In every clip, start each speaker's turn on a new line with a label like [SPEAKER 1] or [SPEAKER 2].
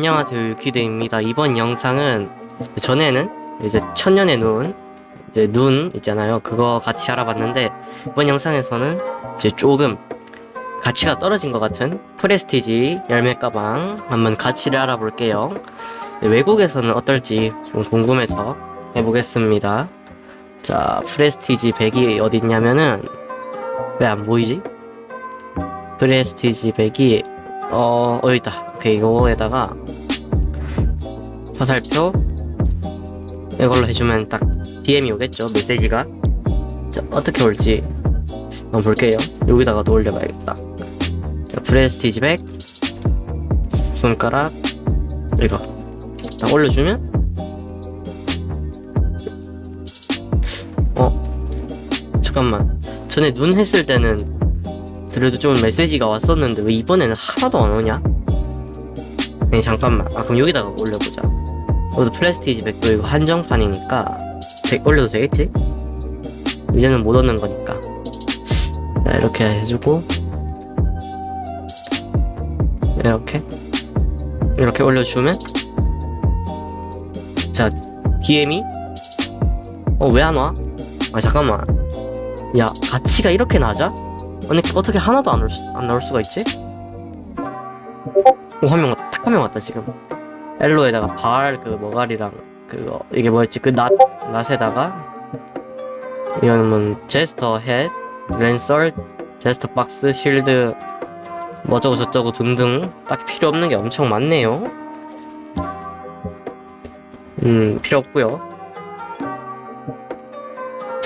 [SPEAKER 1] 안녕하세요 유키드입니다. 이번 영상은 전에는 이제 천년의 눈 이제 눈 있잖아요. 그거 같이 알아봤는데 이번 영상에서는 이제 조금 가치가 떨어진 것 같은 프레스티지 열매 가방 한번 가치를 알아볼게요. 네, 외국에서는 어떨지 좀 궁금해서 해보겠습니다. 자 프레스티지 100이 어디 있냐면은 왜 안 보이지? 프레스티지 100이 어, 어, 여기 있다. 오케이, 이거에다가 화살표 이걸로 해주면 딱 DM이 오겠죠, 메시지가. 자, 어떻게 올지 한번 볼게요. 여기다가도 올려봐야겠다. 자, 프레스티지 100 손가락 이거 딱 올려주면 어 잠깐만 전에 눈 했을 때는 그래도 좀 메시지가 왔었는데 왜 이번에는 하나도 안 오냐? 아니 잠깐만 아 그럼 여기다가 올려보자 이것도 플레스티지 100도 이거 한정판이니까 100 올려도 되겠지? 이제는 못 얻는 거니까 자 이렇게 해주고 이렇게 이렇게 올려주면 자 DM이 어 왜 안 와? 아 잠깐만 야 가치가 이렇게 낮아? 아니 어떻게 하나도 안, 올 수, 안 나올 수가 있지? 오 한명 탁한 명 왔다 지금. 엘로에다가 발 그 머가리랑 그거 이게 뭐였지? 그낫 낫에다가? 이거는 뭐 제스터 헤드 랜썰 제스터 박스 쉴드 뭐저고 저쩌고 등등 딱 필요 없는 게 엄청 많네요. 음 필요 없고요.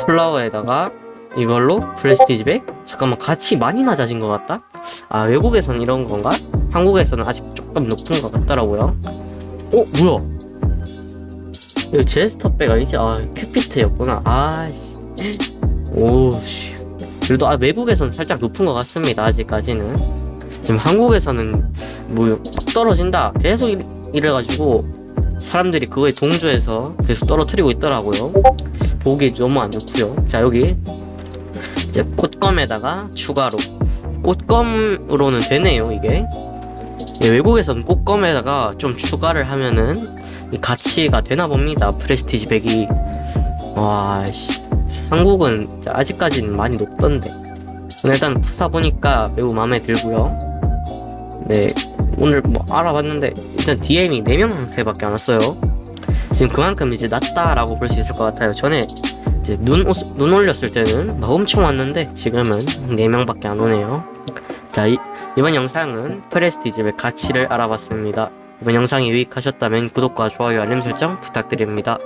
[SPEAKER 1] 플라워에다가 이걸로 프레스티지 백? 잠깐만 가치 많이 낮아진 것 같다? 아 외국에서는 이런 건가? 한국에서는 아직 조금 높은 것 같더라고요. 어 뭐야? 이거 제스터 백 아니지? 아 큐피트였구나. 아씨. 오씨. 그래도 아, 외국에서는 살짝 높은 것 같습니다 아직까지는. 지금 한국에서는 뭐막 떨어진다. 계속 이- 이래가지고 사람들이 그거에 동조해서 계속 떨어뜨리고 있더라고요. 보기 너무 안 좋고요. 자 여기 이제 꽃검에다가 추가로. 꽃검으로는 되네요 이게. 예, 외국에서는 꽃검에다가 좀 추가를 하면은 이 가치가 되나 봅니다 프레스티지 100이. 와씨. 한국은 아직까지는 많이 높던데. 일단 푸사 보니까 매우 마음에 들고요. 네 오늘 뭐 알아봤는데 일단 DM이 4명한테밖에 안 왔어요. 지금 그만큼 이제 낮다라고 볼 수 있을 것 같아요. 전에 이제 눈, 오- 눈 올렸을 때는 막 엄청 왔는데 지금은 4명밖에 안 오네요. 자 이, 이번 영상은 프레스티집의 가치를 알아봤습니다. 이번 영상이 유익하셨다면 구독과 좋아요 알림 설정 부탁드립니다